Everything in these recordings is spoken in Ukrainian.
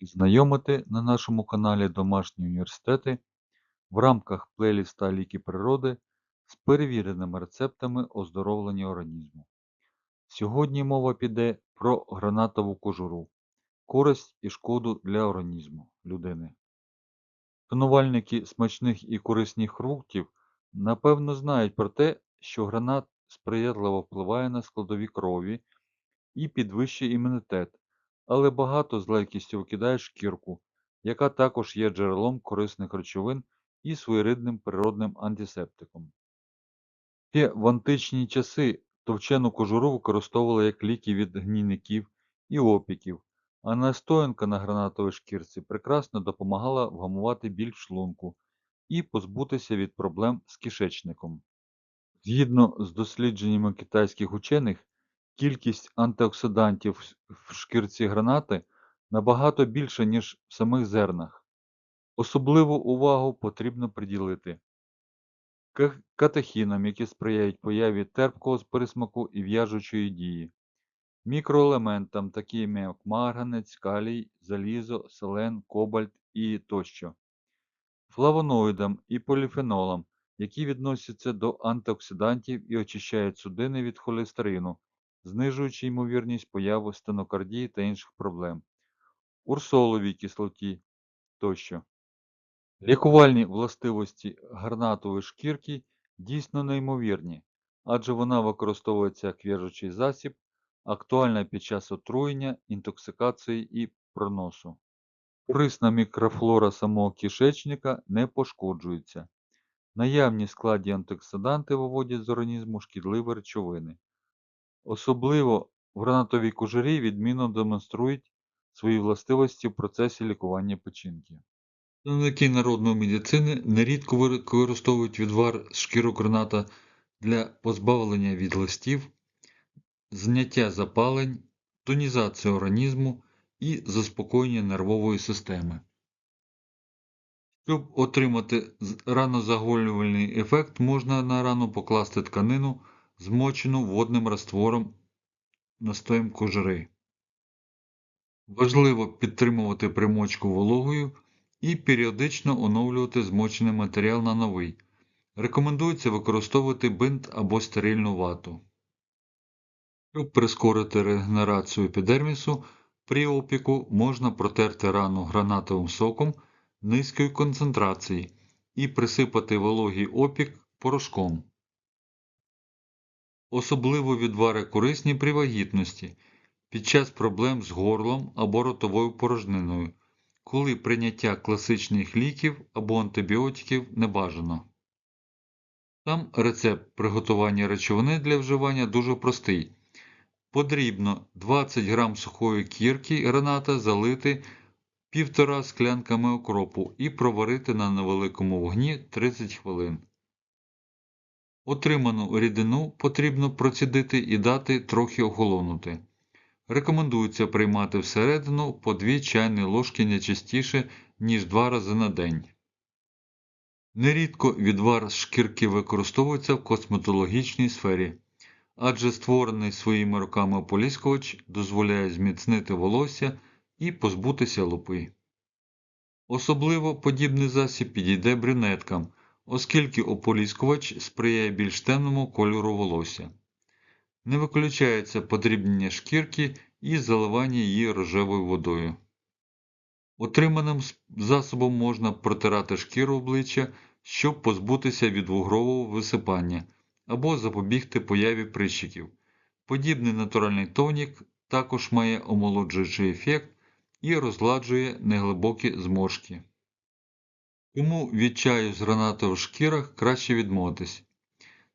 знайомити на нашому каналі Домашні університети в рамках плейліста Ліки природи з перевіреними рецептами оздоровлення організму. Сьогодні мова піде про гранатову кожуру, користь і шкоду для організму людини. Шанувальники смачних і корисних фруктів напевно знають про те, що гранат сприятливо впливає на складові крові і підвищує імунітет, але багато з легкістю викидають шкірку, яка також є джерелом корисних речовин і своєрідним природним антисептиком. Ще в античні часи товчену кожуру використовували як ліки від гнійників і опіків, а настоянка на гранатовій шкірці прекрасно допомагала вгамувати біль в шлунку і позбутися від проблем з кишечником. Згідно з дослідженнями китайських учених, кількість антиоксидантів в шкірці гранати набагато більша, ніж в самих зернах. Особливу увагу потрібно приділити катехінам, які сприяють появі терпкого присмаку і в'яжучої дії, мікроелементам, таким як марганець, калій, залізо, селен, кобальт і тощо, флавоноїдам і поліфенолам, які відносяться до антиоксидантів і очищають судини від холестерину, знижуючи ймовірність появи стенокардії та інших проблем, урсоловій кислоті тощо. Лікувальні властивості гранатової шкірки дійсно неймовірні, адже вона використовується як в'яжучий засіб, актуальна під час отруєння, інтоксикації і проносу. Корисна мікрофлора самого кишечника не пошкоджується. Наявні складі антиоксиданти виводять з організму шкідливі речовини. Особливо гранатовій кожурі відмінно демонструють свої властивості в процесі лікування печінки. Представники народної медицини нерідко використовують відвар шкірок граната для позбавлення від листів, зняття запалень, тонізації організму і заспокоєння нервової системи. Щоб отримати ранозагоювальний ефект, можна на рану покласти тканину, змочену водним раствором настоєм кожури. Важливо підтримувати примочку вологою і періодично оновлювати змочений матеріал на новий. Рекомендується використовувати бинт або стерильну вату. Щоб прискорити регенерацію епідермісу, при опіку можна протерти рану гранатовим соком низької концентрації і присипати вологий опік порошком. Особливо відвари корисні при вагітності під час проблем з горлом або ротовою порожниною, коли прийняття класичних ліків або антибіотиків не бажано. Сам рецепт приготування речовини для вживання дуже простий. Потрібно 20 г сухої кірки граната залити 1,5 склянками окропу і проварити на невеликому вогні 30 хвилин. Отриману рідину потрібно процідити і дати трохи охолонути. Рекомендується приймати всередину по 2 чайні ложки не частіше, ніж 2 рази на день. Нерідко відвар з шкірки використовується в косметологічній сфері, адже створений своїми руками ополіскувач дозволяє зміцнити волосся і позбутися лупи. Особливо подібний засіб підійде брюнеткам, оскільки ополіскувач сприяє більш темному кольору волосся. Не виключається подрібнення шкірки і заливання її рожевою водою. Отриманим засобом можна протирати шкіру обличчя, щоб позбутися від вугрового висипання або запобігти появі прищиків. Подібний натуральний тонік також має омолоджуючий ефект і розгладжує неглибокі зморшки. Тому від чаю з гранатою в шкірах краще відмовитись.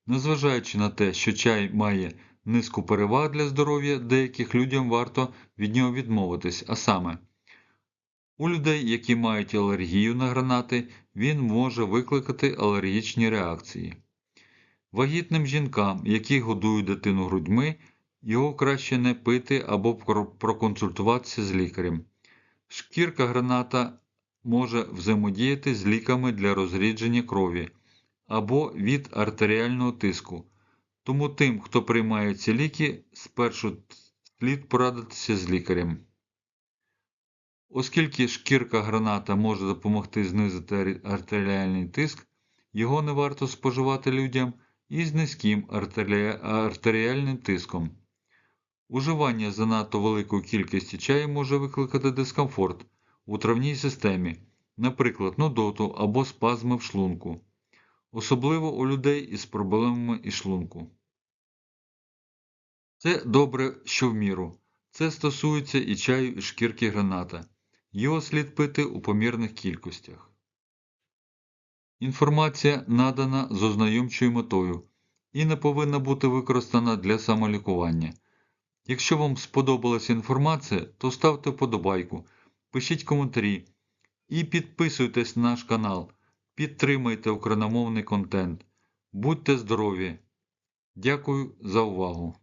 Незважаючи на те, що чай має низку переваг для здоров'я, деяких людям варто від нього відмовитись, а саме, у людей, які мають алергію на гранати, він може викликати алергічні реакції. Вагітним жінкам, які годують дитину грудьми, його краще не пити або проконсультуватися з лікарем. Шкірка граната може взаємодіяти з ліками для розрідження крові або від артеріального тиску. Тому тим, хто приймає ці ліки, спершу слід порадитися з лікарем. Оскільки шкірка граната може допомогти знизити артеріальний тиск, його не варто споживати людям із низьким артеріальним тиском. Уживання занадто великої кількості чаю може викликати дискомфорт у травній системі, наприклад, нудоту або спазми в шлунку, особливо у людей із проблемами із шлунку. Це добре, що в міру. Це стосується і чаю із шкірки граната. Його слід пити у помірних кількостях. Інформація надана з ознайомчою метою і не повинна бути використана для самолікування. Якщо вам сподобалася інформація, то ставте вподобайку, пишіть коментарі і підписуйтесь на наш канал. Підтримайте україномовний контент. Будьте здорові! Дякую за увагу!